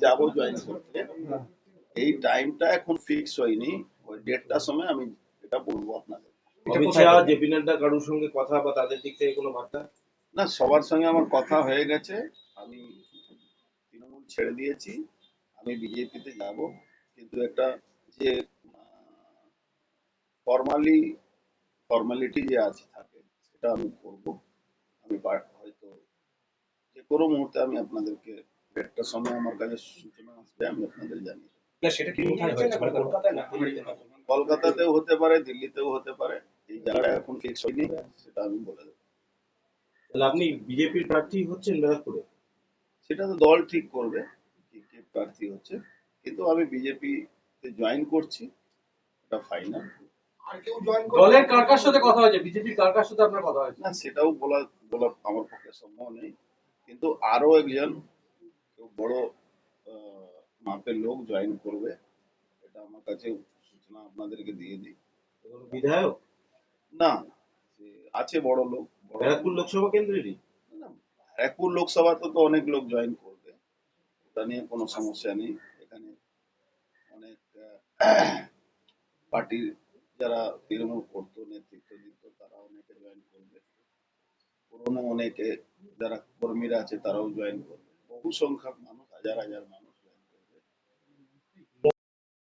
যাব জয়েন করতে। এই টাইমটা এখন ফিক্স হয়নি। ওই ডেটটার সময় আমি এটা বলব আপনাদের। কারোর সঙ্গে কথা বা তাদের দিক থেকে কোনো বার্তা? না সবার সঙ্গে আমার কথা হয়ে গেছে। আমি তৃণমূল ছেড়ে দিয়েছি। আমি বিজেপিতে যাব। কিন্তু একটা যে ফর্মালি ফর্মালিটি যে আছে থাকে সেটা আমি করব। আমি হয়তো যে কোনো মুহূর্তে আমি আপনাদেরকে একটা সময় আমার কাছে সূচনা আসবে আমি আপনাদের জানি? কলকাতাতেও হতে পারে দিল্লিতেও হতে পারে। এই জায়গাটা এখন ফিক্স হয়নি সেটা আমি বলে দেবো। তাহলে আপনি বিজেপির প্রার্থী হচ্ছেন ব্যারাকপুরে সেটা তো দল ঠিক করবে কে প্রার্থী হচ্ছে। কিন্তু আমি বিজেপি তে জয়েন করছি এটা ফাইনাল দলের কার কার সাথে কথা হয়েছে বিজেপির কার কার সাথে আপনার কথা হয়েছে। না সেটাও বলা বলা আমার পক্ষে সম্ভব নেই কিন্তু আরও একজন বড় মাপের লোক জয়েন করবে এটা আমার কাছে সূচনা আপনাদেরকে দিয়ে দিই। বিধায়ক? না আছে বড় লোক ব্যারাকপুর লোকসভা কেন্দ্রেরই? ব্যারাকপুর লোকসভাতে তো অনেক লোক জয়েন করবে ওটা নিয়ে কোনো সমস্যা নেই। এখানে অনেক পার্টির যারা তৃণমূল করতো নেতৃত্ব দিত তারা অনেকে জয়েন করবে। পুরোনো অনেকে যারা কর্মীরা আছে তারাও জয়েন করবে। Bu son kap manuk ajar ajar.